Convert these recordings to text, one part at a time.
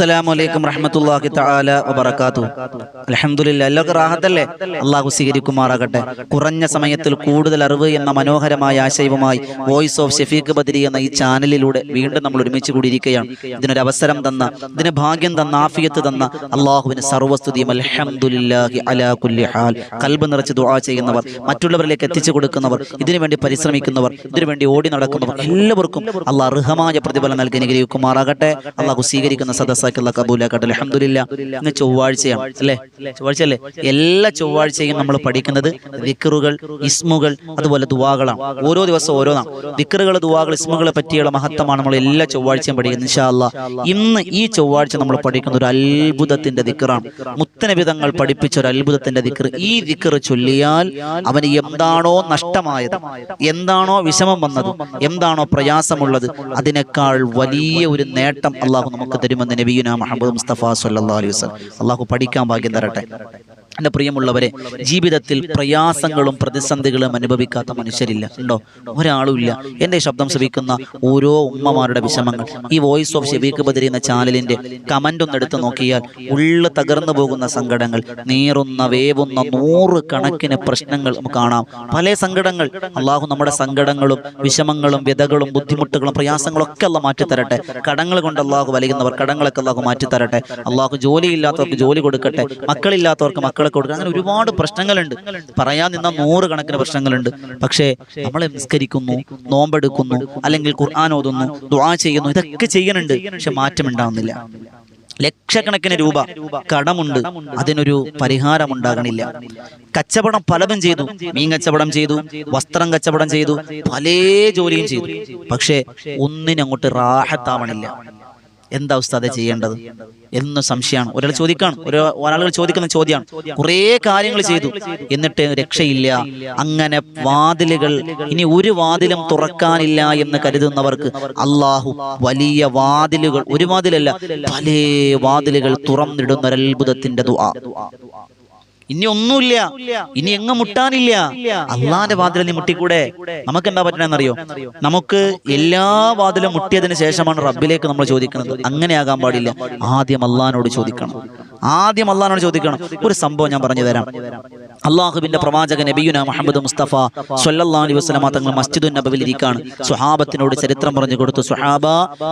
അസ്സലാമു അലൈക്കും റഹ്മത്തുള്ളാഹി തആല വബറകാതുഹു. അൽഹംദുലില്ലാ എല്ലാവർക്കും റാഹത്തല്ലേ? അള്ളാഹു സ്വീകരിക്കുമാറാകട്ടെ. കുറഞ്ഞ സമയത്തിൽ കൂടുതൽ അറിവ് എന്ന മനോഹരമായ ആശയവുമായി വോയിസ് ഓഫ് ഷെഫീഖ് ബദരി എന്ന ഈ ചാനലിലൂടെ വീണ്ടും നമ്മൾ ഒരുമിച്ച് കൂടിയിരിക്കുകയാണ്. ഇതിനൊരു അവസരം തന്ന ഇതിന് ഭാഗ്യം തന്ന ആഫിയത്ത് തന്ന അള്ളാഹുവിന് സർവസ്തുതിയും അൽഹംദുലില്ലാഹി അലാ കുല്ലി ഹാൽ. കൽബ് നിറച്ച് ദുആ ചെയ്യുന്നവർ മറ്റുള്ളവരിലേക്ക് എത്തിച്ചു കൊടുക്കുന്നവർ ഇതിനുവേണ്ടി പരിശ്രമിക്കുന്നവർ ഇതിനുവേണ്ടി ഓടി നടക്കുന്നവർ എല്ലാവർക്കും അള്ളാഹ് അർഹമായ പ്രതിഫലം നൽകി അനുഗ്രഹിക്കുമാറാകട്ടെ. അള്ളാഹു സ്വീകരിക്കുന്ന സദസ്സാക്കി അള്ളാഹ് കബൂലാക്കട്ടെ അഹമ്മദില്ല ഇന്ന് ചൊവ്വാഴ്ചയാണ് അല്ലേ? ചൊവ്വാഴ്ച അല്ലേ എല്ലാ ചൊവ്വാഴ്ചയും നമ്മൾ പഠിക്കുന്നത് ദിക്കറുകൾ ഇസ്മുകൾ അതുപോലെ ദുവാകളാണ്. ഓരോ ദിവസവും ഓരോന്നാണ്. ദിക്കറുകൾ ദുവാകൾ ഇസ്മുകളെ പറ്റിയുള്ള മഹത്വമാണ് നമ്മൾ എല്ലാ ചൊവ്വാഴ്ചയും പഠിക്കുന്നത് ഇൻഷാ അല്ലാ. ഇന്ന് ഈ ചൊവ്വാഴ്ച നമ്മൾ പഠിക്കുന്ന ഒരു അത്ഭുതത്തിന്റെ ദിക്കറാണ് മുത്തനബിതങ്ങൾ പഠിപ്പിച്ച ഒരു അത്ഭുതത്തിന്റെ ദിക്കർ ഈ ദിക്കർ ചൊല്ലിയാൽ അവന് എന്താണോ നഷ്ടമായത് എന്താണോ വിഷമം വന്നത് എന്താണോ പ്രയാസമുള്ളത് അതിനേക്കാൾ വലിയ ഒരു നേട്ടം അള്ളാഹു നമുക്ക് തരുമെന്ന് നബീന മുഹമ്മദ് മുസ്തഫ സല്ലാ അലൈഹി വസ്ലം അള്ളാഹു പഠിക്കാൻ ഭാഗ്യം തരട്ടെ. എന്റെ പ്രിയമുള്ളവരെ ജീവിതത്തിൽ പ്രയാസങ്ങളും പ്രതിസന്ധികളും അനുഭവിക്കാത്ത മനുഷ്യരില്ല. ഉണ്ടോ? ഒരാളുമില്ല. എന്റെ ശബ്ദം ശ്രവിക്കുന്ന ഓരോ ഉമ്മമാരുടെ വിഷമങ്ങൾ. ഈ വോയിസ് ഓഫ് ഷെബീക്ക് ബദരി എന്ന ചാനലിന്റെ കമന്റ് ഒന്ന് എടുത്ത് നോക്കിയാൽ ഉള്ളു തകർന്നു പോകുന്ന സങ്കടങ്ങൾ നീറുന്ന വേവുന്ന നൂറ് കണക്കിന് പ്രശ്നങ്ങൾ നമുക്ക് കാണാം. പല സങ്കടങ്ങൾ. അള്ളാഹു നമ്മുടെ സങ്കടങ്ങളും വിഷമങ്ങളും വ്യതകളും ബുദ്ധിമുട്ടുകളും പ്രയാസങ്ങളും ഒക്കെ അല്ല മാറ്റിത്തരട്ടെ. കടങ്ങൾ കൊണ്ട് അള്ളാഹു വലയുന്നവർ കടങ്ങളൊക്കെ അള്ളാഹു മാറ്റിത്തരട്ടെ. അള്ളാഹു ജോലിയില്ലാത്തവർക്ക് ജോലി കൊടുക്കട്ടെ. മക്കളില്ലാത്തവർക്ക് മക്കളെ കൊടുക്കുക അങ്ങനെ ഒരുപാട് പ്രശ്നങ്ങളുണ്ട്. പറയാൻ നിന്ന നൂറ് കണക്കിന് പ്രശ്നങ്ങളുണ്ട്. പക്ഷേ നമ്മൾ നിസ്കരിക്കുന്നു നോമ്പെടുക്കുന്നു അല്ലെങ്കിൽ ഖുർആൻ ഓതുന്നു ദുആ ചെയ്യുന്നു ഇതൊക്കെ ചെയ്യുന്നുണ്ട് പക്ഷെ മാറ്റം ഉണ്ടാവുന്നില്ല. ലക്ഷക്കണക്കിന് രൂപ കടമുണ്ട്. അതിനൊരു പരിഹാരം ഉണ്ടാകണില്ല. കച്ചവടം പലതും ചെയ്തു. മീൻ കച്ചവടം ചെയ്തു വസ്ത്രം കച്ചവടം ചെയ്തു പല ജോലിയും ചെയ്തു. പക്ഷേ ഒന്നിനങ്ങോട്ട് റാഹത്താവണില്ല. എന്താ ഉസ്താദെ ചെയ്യേണ്ടത് എന്ന് സംശയമാണ്. ഒരാൾ ചോദിക്കാണ്. ഒരാളുകൾ ചോദിക്കുന്ന ചോദ്യമാണ്. കുറേ കാര്യങ്ങൾ ചെയ്തു. എന്നിട്ട് രക്ഷയില്ല. അങ്ങനെ വാതിലുകൾ ഇനി ഒരു വാതിലും തുറക്കാനില്ല എന്ന് കരുതുന്നവർക്ക് അള്ളാഹു വലിയ വാതിലുകൾ ഒരു വാതിലല്ല പല വാതിലുകൾ തുറന്നിടുന്ന ഒരു അത്ഭുതത്തിന്റെ ദുആ. ഇനി ഒന്നുമില്ല. ഇനി എങ്ങും മുട്ടാനില്ല. അള്ളാന്റെ വാതിൽ നീ മുട്ടിക്കൂടെ? നമുക്ക് എന്താ പറ്റണെന്നറിയോ? നമുക്ക് എല്ലാ വാതിലും മുട്ടിയതിന് ശേഷമാണ് റബ്ബിലേക്ക് നമ്മൾ ചോദിക്കുന്നത്. അങ്ങനെയാകാൻ പാടില്ല. ആദ്യം അള്ളഹാനോട് ചോദിക്കണം. ആദ്യം അള്ളഹാനോട് ചോദിക്കണം. ഒരു സംഭവം ഞാൻ പറഞ്ഞു തരാം. അള്ളാഹുബിന്റെ പ്രവാചകൻ നബിയുന മുഹമ്മദ് മുസ്തഫ സല്ലല്ലാഹു അലൈഹി തങ്ങൾ മസ്ജിദുൻ നബവിൽ ഇരിക്കാണ്. സുഹാബത്തിനോട് ചരിത്രം പറഞ്ഞു കൊടുത്തു സുഹാബ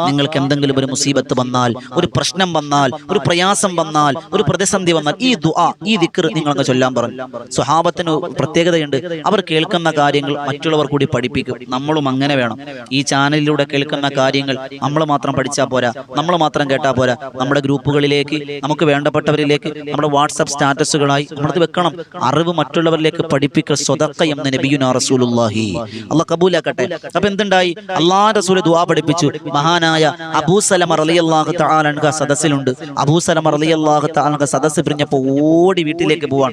നിങ്ങൾക്ക് എന്തെങ്കിലും ഒരു മുസീബത്ത് വന്നാൽ ഒരു പ്രശ്നം വന്നാൽ ഒരു പ്രയാസം വന്നാൽ ഒരു പ്രതിസന്ധി വന്നാൽ ഈ ദുആ ഈ ദിക്കർ നിങ്ങൾ അങ്ങ് ചൊല്ലാൻ പറഞ്ഞു സുഹാബത്തിന് പ്രത്യേകതയുണ്ട്. അവർ കേൾക്കുന്ന കാര്യങ്ങൾ മറ്റുള്ളവർ കൂടി പഠിപ്പിക്കും. നമ്മളും അങ്ങനെ വേണം. ഈ ചാനലിലൂടെ കേൾക്കുന്ന കാര്യങ്ങൾ നമ്മൾ മാത്രം പഠിച്ചാൽ പോരാ. നമ്മൾ മാത്രം കേട്ടാൽ പോരാ. നമ്മുടെ ഗ്രൂപ്പുകളിലേക്ക് നമുക്ക് വേണ്ടപ്പെട്ടവരിലേക്ക് നമ്മുടെ വാട്സപ്പ് സ്റ്റാറ്റസുകളായി നമ്മളത് വെക്കണം. അറിവ് മറ്റുള്ളവരിലേക്ക് പഠിപ്പിക്കൽ സ്വതക്ക എന്ന് നബിയുന റസൂലുള്ളാഹി. അള്ളാഹ് കബൂലാക്കട്ടെ. അപ്പൊ എന്തുണ്ടായി? അള്ളാഹ് റസൂൽ ദുആ പഠിപ്പിച്ചു. മഹാനായ അബൂസലമ റളിയല്ലാഹു അള്ളാഹു അൻഹ സദസ്സിലുണ്ട്. അബൂസലമ റളിയല്ലാഹു അള്ളാഹു അൻഹ സദസ്സ് പിരിഞ്ഞപ്പോൾ ഓടി വീട്ടിലേക്ക് പോവാൻ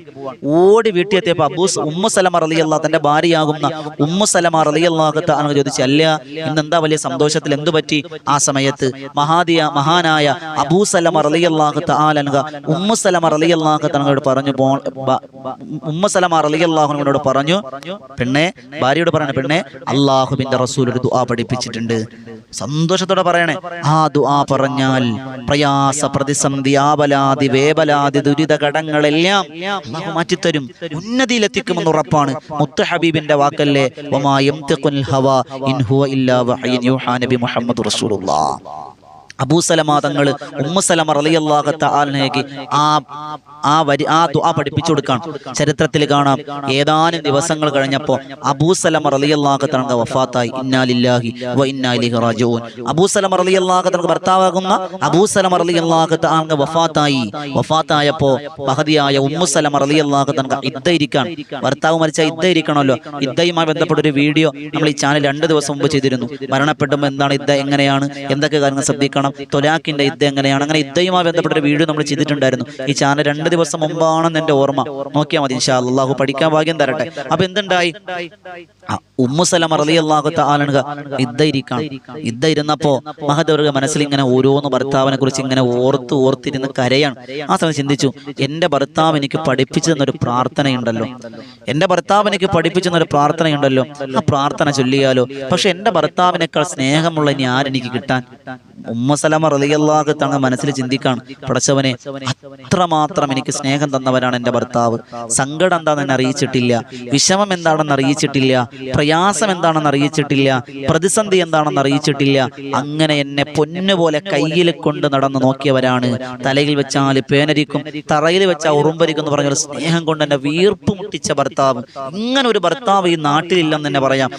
ഓടി വീട്ടിലെത്തിയപ്പോൾ അബൂസ് ഉമ്മു സലമ അള്ളാഹ് തന്റെ ഭാര്യയാകുന്ന ഉമ്മു സലമ റളിയല്ലാഹു തആല ചോദിച്ചു അല്ല ഇന്ന് എന്താ വലിയ സന്തോഷത്തിൽ? എന്തു പറ്റി ആ സമയത്ത്? മഹാദിയ മഹാനായ അബൂസലമർ അലി അള്ളാഹു അൻഹ ഉമ്മു സലമ റളിയല്ലാഹു തആലയോട് പറഞ്ഞു പോ ബ- ഉമ്മ സലമ റളിയല്ലാഹുവിനോട് പറഞ്ഞു പെണ്ണെ ഭാര്യയോട് പറയണ പെണ്ണെ അള്ളാഹുബിന്റെ റസൂൽ ഒരു ദുആ പഠിപ്പിച്ചിട്ടുണ്ട്. സന്തോഷത്തോടെ പറയണേ ആ ദുആ പറഞ്ഞാൽ പ്രയാസ പ്രതിസന്ധി ആപലാതി വേപലാതി ദുരിത ഘടങ്ങളെല്ലാം അള്ളാഹു മാറ്റിത്തരും. ഉന്നതിയിലെത്തിക്കുമെന്ന് ഉറപ്പാണ്. മുത്ത ഹബീബിന്റെ വാക്കല്ലേ ഹവ ഇൻ ഹുവ ഇല്ലാ വഹയൻ യൂഹാ നബി മുഹമ്മദ് റസൂലുള്ളാഹ് അബൂസലമ തങ്ങൾ ഉമ്മുസലമ റളിയല്ലാഹു ആലിനേക്ക് ആ ആ വരി ആ ദുആ പഠിപ്പിച്ചു കൊടുക്കാൻ. ചരിത്രത്തിൽ കാണാം. ഏതാനും ദിവസങ്ങൾ കഴിഞ്ഞപ്പോൾ അബൂസലമ റളിയല്ലാഹു തആല വഫാത്തായി. ഇന്നാലില്ലാഹി വ ഇന്നാ ഇലൈഹി റാജിഊൻ. അബൂസലമ റളിയല്ലാഹു തആല ഭർത്താവാകുന്ന അബൂസലമ റളിയല്ലാഹു ആണ് വഫാത്തായി. വഫാത്തായപ്പോൾ മഹദിയായ ഉമ്മുസലമ റളിയല്ലാഹു തആല ഇദ്ദ ഇരിക്കാൻ ഭർത്താവ് മരിച്ച ഇദ്ദ ഇരിക്കണമല്ലോ ഇദ്ദയുമായി ബന്ധപ്പെട്ട ഒരു വീഡിയോ നമ്മൾ ഈ ചാനൽ രണ്ട് ദിവസം മുമ്പ് ചെയ്തിരുന്നു. മരണപ്പെടുമ്പോൾ എന്താണ് ഇദ്ദ എങ്ങനെയാണ്? എന്തൊക്കെ കാര്യങ്ങൾ ശ്രദ്ധിക്കണം? തൊലാക്കിന്റെ ഇദ്ദ എങ്ങനെയാണ്? അങ്ങനെ ഇദ്ദയുമായി ബന്ധപ്പെട്ട ഒരു വീഡിയോ നമ്മൾ ചെയ്തിട്ടുണ്ടായിരുന്നു. ഈ ചാനൽ രണ്ട് ദിവസം മുമ്പാണെന്ന് എന്റെ ഓർമ്മ. നോക്കിയാൽ മതി ഇൻഷാ. അള്ളാഹു പഠിക്കാൻ ഭാഗ്യം തരട്ടെ. അപ്പൊ എന്തുണ്ടായി ഉമ്മുസലം അറലി അള്ളാഹു താലനുക ഇദ്ദ ഇരിക്കണം ഇദ്ദ ഇരുന്നപ്പോ മഹദവർഗ മനസ്സിൽ ഇങ്ങനെ ഓരോന്ന് ഭർത്താവിനെ കുറിച്ച് ഇങ്ങനെ ഓർത്ത് ഓർത്തിരുന്ന് കരയാണ്. ആ സമയം ചിന്തിച്ചു എന്റെ ഭർത്താവ് എനിക്ക് പഠിപ്പിച്ചു തന്നൊരു പ്രാർത്ഥനയുണ്ടല്ലോ. എന്റെ ഭർത്താവ് എനിക്ക് പഠിപ്പിച്ചു തന്നൊരു പ്രാർത്ഥനയുണ്ടല്ലോ. ആ പ്രാർത്ഥന ചൊല്ലിയാലോ? പക്ഷെ എന്റെ ഭർത്താവിനേക്കാൾ സ്നേഹമുള്ള ഇനി ആരെനിക്ക് കിട്ടാൻ? ഉമ്മ സലമ റളിയല്ലാഹു തങ്ങ മനസ്സിൽ ചിന്തിക്കാണ് പടച്ചവനെ അത്രമാത്രം എനിക്ക് സ്നേഹം തന്നവരാണ് എന്റെ ഭർത്താവ്. സങ്കടം എന്താണെന്ന് അറിയിച്ചിട്ടില്ല. വിഷമം എന്താണെന്ന് അറിയിച്ചിട്ടില്ല. പ്രയാസം എന്താണെന്ന് അറിയിച്ചിട്ടില്ല. പ്രതിസന്ധി എന്താണെന്ന് അറിയിച്ചിട്ടില്ല. അങ്ങനെ എന്നെ പൊന്നുപോലെ കയ്യിൽ കൊണ്ട് നടന്ന് നോക്കിയവരാണ്. തലയിൽ വെച്ചാൽ പേനരിക്കും തറയിൽ വെച്ചാൽ ഉറുമ്പരിക്കും എന്ന് പറഞ്ഞൊരു സ്നേഹം കൊണ്ട് എന്നെ വീർപ്പ് മുട്ടിച്ച ഭർത്താവ്. ഇങ്ങനെ ഒരു ഭർത്താവ് ഈ നാട്ടിലില്ലെന്ന് തന്നെ പറയാം.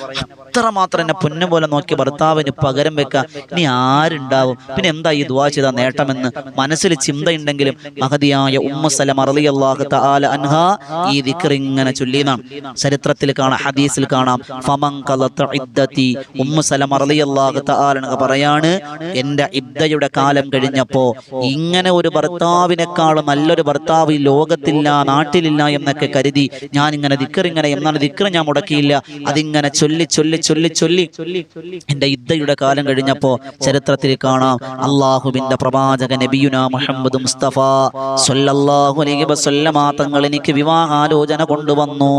അത്രമാത്രം എന്നെ പൊന്നുപോലെ നോക്കി ഭർത്താവിന് പകരം വെക്കുക ഇനി ആരുണ്ടാവും? പിന്നെ എന്താ ഈ ദുവാ ചെയ്ത നേട്ടമെന്ന് മനസ്സിൽ ചിന്തയുണ്ടെങ്കിലും മഹതിയായ ഉമ്മ സലം അറളിയല്ലാഹു തആല അൻഹ ഈ ദിക്ർ ഇങ്ങനെ ചൊല്ലിയതാണ്. ചരിത്രത്തിൽ കാണാം ഹദീസിൽ കാണാം. ഫമൻ ഖലത ഇദ്ദതി ഉമ്മ സലം തആല അൻഹ പറയാണ്. എന്റെ ഇബ്ദയുടെ കാലം കഴിഞ്ഞപ്പോ ഇങ്ങനെ ഒരു ഭർത്താവിനേക്കാളും നല്ലൊരു ഭർത്താവ് ഈ ലോകത്തില്ല നാട്ടിലില്ല എന്നൊക്കെ കരുതി ഞാൻ ഇങ്ങനെ ദിക്ർ ഇങ്ങനെ എന്നാണ് ദിക്ർ ഞാൻ മുടക്കിയില്ല. അതിങ്ങനെ ചൊല്ലി ചൊല്ലി ചൊല്ലി ചൊല്ലി. എന്റെ ഇദ്ദയുടെ കാലം കഴിഞ്ഞപ്പോ ചരിത്രത്തിൽ കാണാം അള്ളാഹുബിന്റെ പ്രവാചക നബിയുന മുഹമ്മദ് മുസ്തഫ സല്ലല്ലാഹു അലൈഹി വസല്ലമ തങ്ങൾ എനിക്ക് വിവാഹാലോചന കൊണ്ടുവന്നു.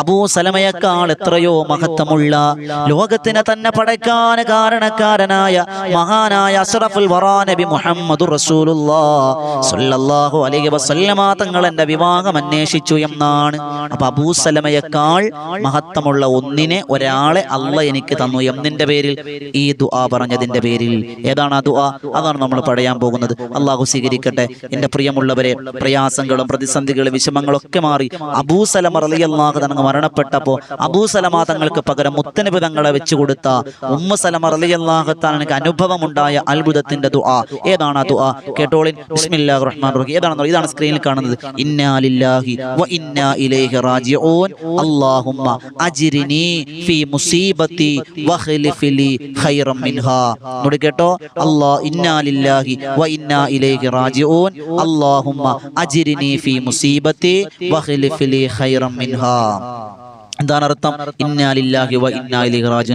അബൂ സലമയക്കാൾ എത്രയോ മഹത്വമുള്ള ലോകത്തിനെ തന്നെ പടയ്ക്കാൻ കാരണക്കാരനായ മഹാനായ അഷ്റഫുൽ വറാ നബി മുഹമ്മദ് സല്ലല്ലാഹു അലൈഹി വസല്ലമ തങ്ങൾ എന്റെ വിവാഹം അന്വേഷിച്ചു എന്നാണ്. അപ്പൊ അബൂ സലമയക്കാൾ മഹത്വമുള്ള ഒന്നിനെ ഒരാളെ അല്ല എനിക്ക് തന്നു എന്നിന്റെ പേരിൽ ഈ ദുആ പറഞ്ഞതിന്റെ പേരിൽ. ഏതാണ് ആ ദുആ? അതാണ് നമ്മൾ പറയാൻ പോകുന്നത്. അള്ളാഹു സ്വീകരിക്കട്ടെ. എന്റെ പ്രിയമുള്ളവരെ പ്രയാസങ്ങളും പ്രതിസന്ധികളും വിഷമങ്ങളും ഒക്കെ മാറി അബൂസലമ റളിയല്ലാഹു തങ്ങൾ മരണപ്പെട്ടപ്പോ അബൂസലമ തങ്ങൾക്ക് പകരം മുത്തനബി തങ്ങളെ വെച്ചു കൊടുത്ത ഉമ്മ സലമ റളിയല്ലാഹു തങ്ങൾക്ക് അനുഭവമുണ്ടായ അത്ഭുതത്തിന്റെ ദുആ. ഏതാണ് ആ ദുആ? കേട്ടോളിൻ ബിസ്മില്ലാഹിർ റഹ്മാനിർ റഹീം. ഏതാണെന്നോ ഇതാണ് സ്ക്രീനിൽ കാണുന്നത്. ഇന്നാ ലില്ലാഹി വ ഇന്നാ ഇലൈഹി റാജിഊൻ. അല്ലാഹുമ്മ അജ്രിനി ഫീ മുസീബത്തി വഖ്ലിഫ് ലി ഖൈറൻ മിൻഹാ. നോടി കേട്ടോ. അല്ലാ ഇന്നാ ലില്ലാഹി വ ഇന്നാ ഇലൈഹി റാജിഊൻ. അല്ലാഹുമ്മ അജ്രിനി ഫീ മുസീബത്തി വഖ്ലിഫ് ലി ഖൈറം മിൻഹാ എന്താണ് അർത്ഥം ഇന്നാലില്ലാഹി വ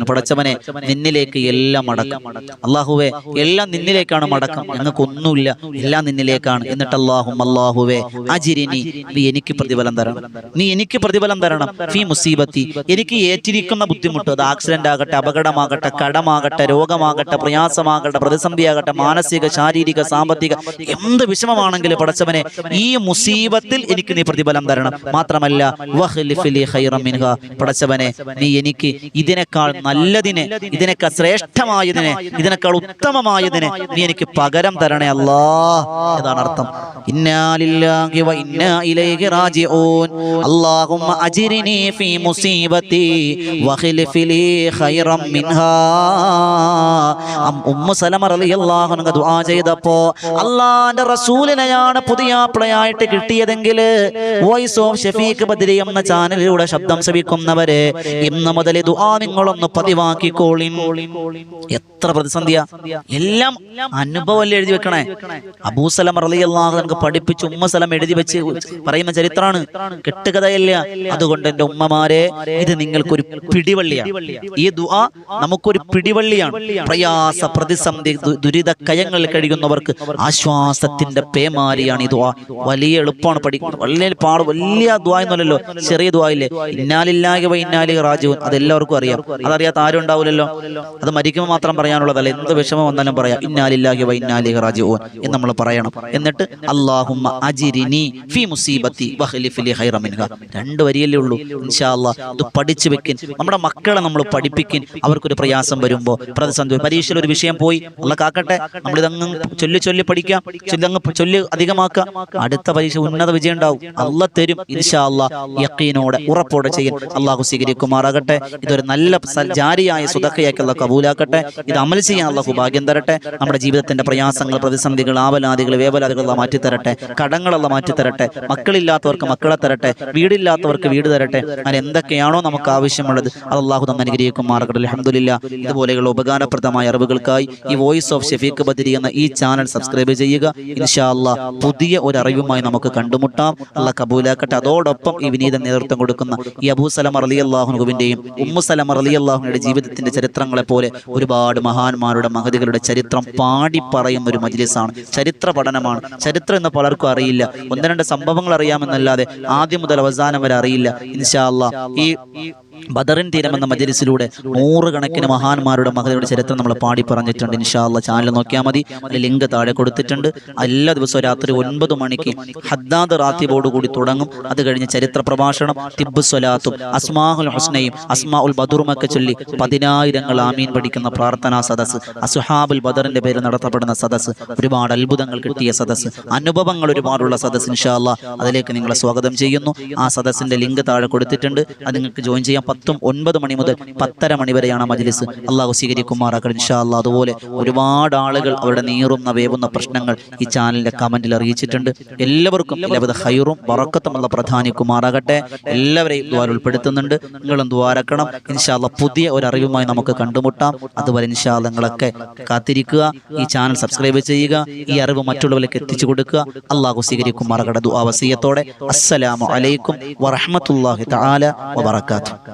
പടച്ചവനെ നിന്നിലേക്ക് എല്ലാം മടക്കം അള്ളാഹുവേ എല്ലാം നിന്നിലേക്കാണ് മടക്കം. ഞങ്ങൾക്കൊന്നുമില്ല എല്ലാം നിന്നിലേക്കാണ്. എന്നിട്ട് അള്ളാഹും അള്ളാഹുവേ അജിരിനി നീ എനിക്ക് പ്രതിഫലം തരണം. നീ എനിക്ക് പ്രതിഫലം തരണം. ഫീ മുസീബത്തി എനിക്ക് ഏറ്റിരിക്കുന്ന ബുദ്ധിമുട്ട്. അത് ആക്സിഡന്റ് ആകട്ടെ അപകടമാകട്ടെ കടമാകട്ടെ രോഗമാകട്ടെ പ്രയാസമാകട്ടെ പ്രതിസന്ധിയാകട്ടെ മാനസിക ശാരീരിക സാമ്പത്തിക എന്ത് വിഷമമാണെങ്കിലും പടച്ചവനെ ഈ മുസീബത്തിൽ എനിക്ക് നീ പ്രതിഫലം തരണം. മാത്രമല്ല വഹ്ലിഫിലി ലി ഖൈറം മിൻഹ പടച്ചവനെ നീ എനിക്ക് ഇതിനേക്കാൾ നല്ലതിനെ ഇതിനേക്കാൾ ശ്രേഷ്ഠമായതിനെ ഇതിനേക്കാൾ ഉത്തമമായതിനെ നീ എനിക്ക് പകരം തരണേ അല്ലാ എന്നാണ് അർത്ഥം. ഇന്നാലില്ലാഹി വ ഇന്നാ ഇലൈഹി റാജിഊൻ. അല്ലാഹുമ്മ ഫീ ലീ മിൻഹാ. ഉമ്മു സലമ റളിയല്ലാഹു അൻഹ ദുആ റസൂലിനെയാണ് പുതിയ കിട്ടിയതെങ്കിൽ വോയിസ് ഓഫ് ഷഫീഖ് ബദരി എന്ന ചാനലിലൂടെ ശബ്ദം ശ്രവിക്കുന്നവരെ ഇന്ന് മുതൽ ദുആ നിങ്ങളൊന്ന് പതിവാക്കിക്കോളി എത്ര പ്രതിസന്ധിയാ? എല്ലാം അനുഭവമല്ലേ എഴുതി വെക്കണേ? അബൂസലം റളിയല്ലാഹു അൻഹു പഠിപ്പിച്ച് ഉമ്മസലം എഴുതി വെച്ച് പറയുന്ന ചരിത്രമാണ് കെട്ടുകഥയല്ല. അതുകൊണ്ട് എന്റെ ഉമ്മമാരെ ഇത് നിങ്ങൾക്കൊരു പിടിവള്ളിയാണ് ഈ ദുആ നമുക്കൊരു പിടിവള്ളിയാണ്. പ്രയാസ പ്രതിസന്ധി ദുരിത കയങ്ങളിൽ കഴിയുന്നവർക്ക് ആശ്വാസത്തിന്റെ പേമാരിയാണ് ഈ ദുആ. വലിയ എളുപ്പമാണ് പഠിക്കുന്നത് വലിയ പാട് വലിയ ദുആ എന്നല്ലോ ചെറിയ ദുആ ഇല്ലേ? ഇന്നാലില്ലാഹി വ ഇന്നാലി റാജിഊൻ. അത് എല്ലാവർക്കും അറിയാം. അതറിയാത്ത ആരും ഉണ്ടാവില്ലല്ലോ? അത് മരിക്കുമ്പോൾ മാത്രം പറയാനുള്ളതല്ല എന്ത് വിഷമം വന്നാലും പറയാം. ഇന്നാലില്ലാഹി വ ഇന്നാലി റാജിഊൻ എന്ന് നമ്മൾ പറയണം. എന്നിട്ട് ഫീ മുസീബത്തി മിൻഹ. രണ്ട് വരിയല്ലേ ഉള്ളൂ. ഇൻഷാ ഇത് പഠിച്ചു വെക്കിൻ. നമ്മുടെ മക്കളെ നമ്മൾ പഠിപ്പിക്കിൻ. അവർക്കൊരു പ്രയാസം വരുമ്പോൾ പ്രതിസന്ധി പരീക്ഷയിൽ ഒരു വിഷയം പോയി. അല്ല കാക്കട്ടെ. നമ്മൾ ഇതങ്ങ് ചൊല്ലി ചൊല്ലി പഠിക്കാം. ചൊല്ലങ്ങ് ചൊല്ലി അധികമാക്കാം. അടുത്ത പരീക്ഷ ഉന്നത വിജയം ഉണ്ടാവും. അല്ല തരും. ഇൻഷാ അല്ലാ യക്കീനോടെ ഉറപ്പോടെ ചെയ്യും അള്ളാഹു സ്വീകരിക്കുമാറാകട്ടെ. ഇതൊരു നല്ല ജാരിയായ സുതക്കയാക്കി കബൂലാക്കട്ടെ. ഇത് അമൽ ചെയ്യാൻ അള്ളാഹു ഭാഗ്യം തരട്ടെ. നമ്മുടെ ജീവിതത്തിന്റെ പ്രയാസങ്ങൾ പ്രതിസന്ധികൾ ആവലാദികൾ വേവലാദികൾ മാറ്റിത്തരട്ടെ കടങ്ങളല്ല മാറ്റിത്തരട്ടെ മക്കളില്ലാത്തവർക്ക് മക്കളെ തരട്ടെ. വീടില്ലാത്തവർക്ക് വീട് തരട്ടെ. അങ്ങനെ എന്തൊക്കെയാണോ നമുക്ക് ആവശ്യമുള്ളത് അത് അള്ളാഹു തന്നെ അനുഗ്രഹിക്കുമാറാകട്ടെ. അലഹമില്ല ഇതുപോലെയുള്ള ഉപകാരപ്രദമായ അറിവുകൾക്കായി ഈ വോയിസ് ഓഫ് ഷെഫീഖ് ബദരി എന്ന ഈ ചാനൽ സബ്സ്ക്രൈബ് ചെയ്യുക. ഇൻഷാ പുതിയ ഒരു അറിവുമായി നമുക്ക് കണ്ടുമുട്ടാം. അള്ള കബൂലാക്കട്ടെ. അതോടൊപ്പം ഈ വിനീത നേതൃത്വം കൊടുക്കുന്ന ഈ അബൂ സലം അലി അള്ളാഹുനുവിന്റെയും ഉമ്മുസലം അലി അള്ളാഹുനയുടെ ജീവിതത്തിന്റെ ചരിത്രങ്ങളെ പോലെ ഒരുപാട് മഹാന്മാരുടെ മഹതികളുടെ ചരിത്രം പാടി പറയുന്ന ഒരു മജ്ലിസാണ്. ചരിത്ര പഠനമാണ്. ചരിത്രം എന്ന് പലർക്കും അറിയില്ല. ഒന്ന് രണ്ട് സംഭവങ്ങൾ അറിയാമെന്നല്ലാതെ ആദ്യം മുതൽ അവസാനം വരെ അറിയില്ല. ഇൻഷാ അള്ളാഹ് ഈ ബദറിൻ തീരം എന്ന മജലിസിലൂടെ നൂറുകണക്കിന് മഹാന്മാരുടെ മകളുടെ ചരിത്രം നമ്മൾ പാടി പറഞ്ഞിട്ടുണ്ട് ഇൻഷാല്ല ചാനൽ നോക്കിയാൽ മതി. ലിങ്ക് താഴെ കൊടുത്തിട്ടുണ്ട്. എല്ലാ ദിവസവും രാത്രി ഒൻപത് മണിക്ക് ഹദ്ദാദ് റാത്തിബോട് കൂടി തുടങ്ങും. അത് കഴിഞ്ഞ് ചരിത്ര പ്രഭാഷണം തിബ് സ്വലാത്തും അസ്മാഹുൽ ഹുസ്നയും അസ്മാ ഉൽ ബദുറുമൊക്കെ ചൊല്ലി പതിനായിരങ്ങൾ ആമീൻ പഠിക്കുന്ന പ്രാർത്ഥനാ സദസ് അസുഹാബുൽ ബദറിന്റെ പേര് നടത്തപ്പെടുന്ന സദസ് ഒരുപാട് അത്ഭുതങ്ങൾ കിട്ടിയ സദസ് അനുഭവങ്ങൾ ഒരുപാടുള്ള സദസ് ഇൻഷാല്ല അതിലേക്ക് നിങ്ങളെ സ്വാഗതം ചെയ്യുന്നു. ആ സദസ്സിന്റെ ലിങ്ക് താഴെ കൊടുത്തിട്ടുണ്ട്. അത് നിങ്ങൾക്ക് ജോയിൻ ചെയ്യാം പത്തും ഒൻപത് മണി മുതൽ പത്തര മണി വരെയാണ് മജ്ലിസ്. അള്ളാഹു സ്വീകരിക്കുമാറാക്കണം ഇൻഷാ അതുപോലെ ഒരുപാട് ആളുകൾ അവരുടെ നീറുന്ന വേവുന്ന പ്രശ്നങ്ങൾ ഈ ചാനലിന്റെ കമന്റിൽ അറിയിച്ചിട്ടുണ്ട്. എല്ലാവർക്കും എല്ലാവിധ ഹൈറും വറക്കത്തുമുള്ള പ്രധാനിക്കുമാറാകട്ടെ. എല്ലാവരെയും ദ്വാര ഉൾപ്പെടുത്തുന്നുണ്ട്. നിങ്ങളും ദ്വാരക്കണം ഇൻഷാല്ല പുതിയ ഒരു അറിവുമായി നമുക്ക് കണ്ടുമുട്ടാം. അതുവരെ ഇൻഷാ നിങ്ങളൊക്കെ കാത്തിരിക്കുക. ഈ ചാനൽ സബ്സ്ക്രൈബ് ചെയ്യുക. ഈ അറിവ് മറ്റുള്ളവരിലേക്ക് എത്തിച്ചു കൊടുക്കുക. അള്ളാഹു സ്വീകരിക്കുമാറാകട്ടെ ദുആ വസിയത്തോടെ. അസ്സലാമു അലൈക്കും വറഹ്മത്തുള്ളാഹി തആല വബറകാതുഹു.